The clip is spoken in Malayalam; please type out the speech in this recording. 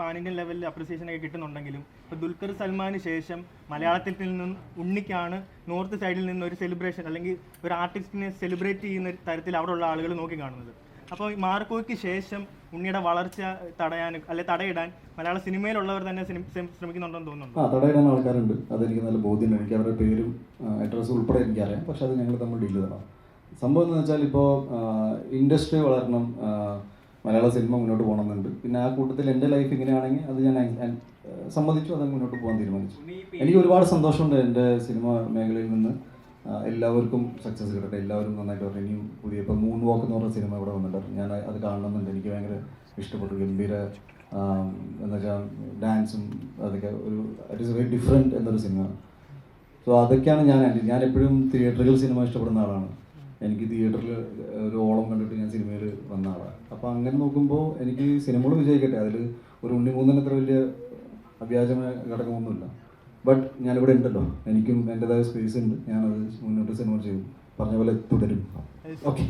പാൻ ഇന്ത്യൻ ലെവലിൽ അപ്രിസിയേഷൻ ഒക്കെ കിട്ടുന്നുണ്ടെങ്കിലും ഇപ്പോൾ ദുൽഖർ സൽമാന് ശേഷം മലയാളത്തിൽ നിന്നും ഉണ്ണിക്കാണ് നോർത്ത് സൈഡിൽ നിന്ന് ഒരു സെലിബ്രേഷൻ അല്ലെങ്കിൽ ഒരു ആർട്ടിസ്റ്റിനെ സെലിബ്രേറ്റ് ചെയ്യുന്ന തരത്തിൽ അവിടെയുള്ള ആളുകൾ നോക്കി കാണുന്നത്. അപ്പോൾ മാർക്കോയ്ക്ക് ശേഷം ഉണ്ണിയുടെ വളർച്ച തടയാൻ അല്ലെ തടയിടാൻ മലയാള സിനിമയിലുള്ളവർ തന്നെ ശ്രമി- ശ്രമി- ശ്രമിക്കുന്നുണ്ടെന്ന് തോന്നുന്നു ആ തടയിടാൻ ആൾക്കാരുണ്ട്. അതെനിക്ക് നല്ല ബോധ്യമുണ്ട് എനിക്ക് അവരുടെ പേരും അഡ്രസ്സും ഉൾപ്പെടെ എനിക്കറിയാം. പക്ഷെ അത് ഞങ്ങൾ തമ്മിൽ ഡീൽ ചെയ്തതാണ്. സംഭവം എന്ന് വെച്ചാൽ ഇപ്പോൾ ഇൻഡസ്ട്രി വളരണം മലയാള സിനിമ മുന്നോട്ട് പോകണമെന്നുണ്ട്. പിന്നെ ആ കൂട്ടത്തിൽ എന്റെ ലൈഫ് ഇങ്ങനെയാണെങ്കിൽ അത് ഞാൻ സമ്മതിച്ചു അത് മുന്നോട്ട് പോകാൻ തീരുമാനിച്ചു. എനിക്ക് ഒരുപാട് സന്തോഷമുണ്ട് എന്റെ സിനിമ മേഖലയിൽ നിന്ന്. എല്ലാവർക്കും സക്സസ് കിട്ടട്ടെ എല്ലാവരും നന്നായിട്ട് പറഞ്ഞു ഇനിയും പുതിയ ഇപ്പോൾ മൂൺ വാക്ക് എന്ന് പറഞ്ഞ സിനിമ ഇവിടെ വന്നിട്ടുണ്ട്. ഞാൻ അത് കാണണമെന്നുണ്ട്. എനിക്ക് ഭയങ്കര ഇഷ്ടപ്പെട്ടു. ഗംഭീര എന്ന് വെച്ചാൽ ഡാൻസും അതൊക്കെ ഒരു ഇറ്റ് ഇസ് വെരി ഡിഫറെന്റ് എന്നൊരു സിനിമ. സോ അതൊക്കെയാണ് ഞാൻ ഞാൻ എപ്പോഴും തിയേറ്ററുകൾ സിനിമ ഇഷ്ടപ്പെടുന്ന ആളാണ്. എനിക്ക് തിയേറ്ററിൽ ഒരു ഓളം കണ്ടിട്ട് ഞാൻ സിനിമയിൽ വന്ന ആളാണ് അപ്പോൾ അങ്ങനെ നോക്കുമ്പോൾ എനിക്ക് സിനിമകൾ വിജയിക്കട്ടെ. അതിൽ ഒരു ഉണ്ണിമൂന്നന് അത്ര വലിയ അവ്യാജമായ ഘടകമൊന്നുമില്ല. ബട്ട് ഞാനിവിടെ ഉണ്ടല്ലോ. എനിക്കും എന്റെതായ സ്പേസ് ഉണ്ട്. ഞാനത് മുന്നോട്ട് സിനിമ ചെയ്യും. പറഞ്ഞ പോലെ തുടരും. ഓക്കെ